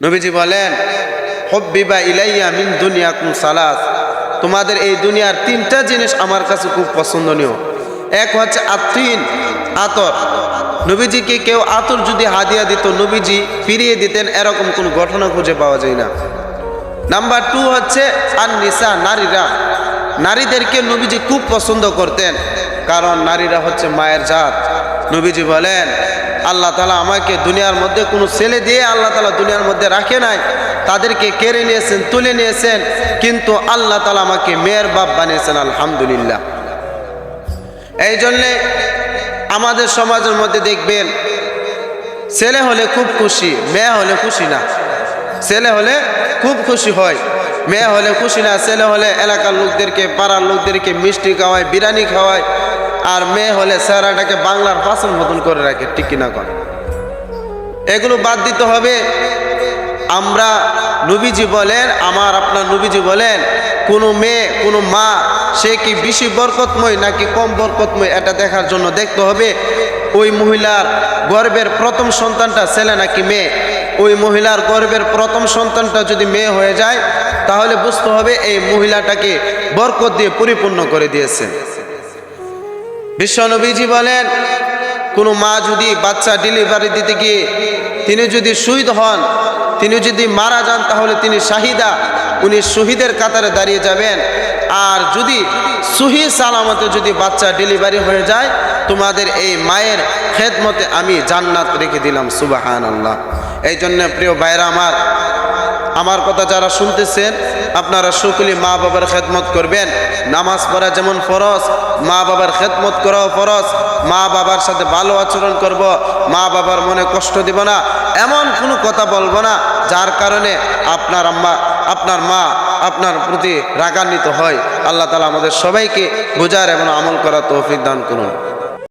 নবীজি বলেন, হব্বিবা ইলাইয়া মিন দুনিয়াকুম সালাস। তোমাদের এই দুনিয়ার তিনটা জিনিস আমার কাছে খুব পছন্দনীয়। এক হচ্ছে আত্মিন আতর। নবীজিকে কেউ আতর যদি হাদিয়া দিত, নবীজি ফিরিয়ে দিতেন, এরকম কোন ঘটনা খুঁজে পাওয়া যায় না। নাম্বার টু হচ্ছে আর নিসা নারীরা। নারীদেরকে নবীজি খুব পছন্দ করতেন, কারণ নারীরা হচ্ছে মায়ের জাত। নবীজি বলেন আল্লাহ তালা আমাকে দুনিয়ার মধ্যে কোনো ছেলে দিয়ে আল্লাহ তালা দুনিয়ার মধ্যে রাখে নাই। তাদেরকে কেড়ে নিয়েছেন, তুলে নিয়েছেন, কিন্তু আল্লাহ তালা আমাকে মেয়ের বাপ বানিয়েছেন, আলহামদুলিল্লাহ। এই জন্যে আমাদের সমাজের মধ্যে দেখবেন, ছেলে হলে খুব খুশি, মেয়ে হলে খুশি না। ছেলে হলে খুব খুশি হয়, মেয়ে হলে খুশি না। ছেলে হলে এলাকার লোকদেরকে, পাড়ার লোকদেরকে মিষ্টি খাওয়ায়, বিরিয়ানি খাওয়ায় আর মেয়ে হলে স্যারাটাকে বাংলার পাচন মতন করে রাখে, ঠিক কিনা কর এগুলো বাদ দিতে হবে, আমরা নবীজি বলেন, আমার আপনার নবীজি বলেন, কোনো মেয়ে, কোনো মা, সে কি বেশি বরকতময় নাকি কম বরকতময়? এটা দেখার জন্য দেখতে হবে, ওই মহিলার গর্বের প্রথম সন্তানটা ছেলে নাকি মেয়ে? ওই মহিলার গর্বের প্রথম সন্তানটা যদি মেয়ে হয়ে যায়, তাহলে বুঝতে হবে এই মহিলাটাকে বরকত দিয়ে পরিপূর্ণ করে দিয়েছেন। বিশ্বনবীজি বলেন, কোনো মা যদি বাচ্চা ডেলিভারি দিতে গিয়ে তিনি যদি শহীদ হন, তিনি যদি মারা যান, তাহলে তিনি শাহিদা, উনি শহীদের কাতারে দাঁড়িয়ে যাবেন। আর যদি সহি সালামতে যদি বাচ্চা ডেলিভারি হয়ে যায়, তোমাদের এই মায়ের খেদমতে আমি জান্নাত রেখে দিলাম সুবাহান আল্লাহ এই জন্য প্রিয় ভাইরা আমার আমার কথা যারা শুনতেছেন আপনারা সকলে মা বাবার খেদমত করবেন। নামাজ পড়া যেমন ফরজ, মা বাবার খেদমত করাও ফরজ। মা বাবার সাথে ভালো আচরণ করব, মা বাবার মনে কষ্ট দিব না। এমন কোনো কথা বলব না, যার কারণে আপনার আম্মা, আপনার মা আপনার প্রতি রাগান্বিত হয়। আল্লাহ তালা আমাদের সবাইকে বোঝার এবং আমল করার তৌফিক দান করুন।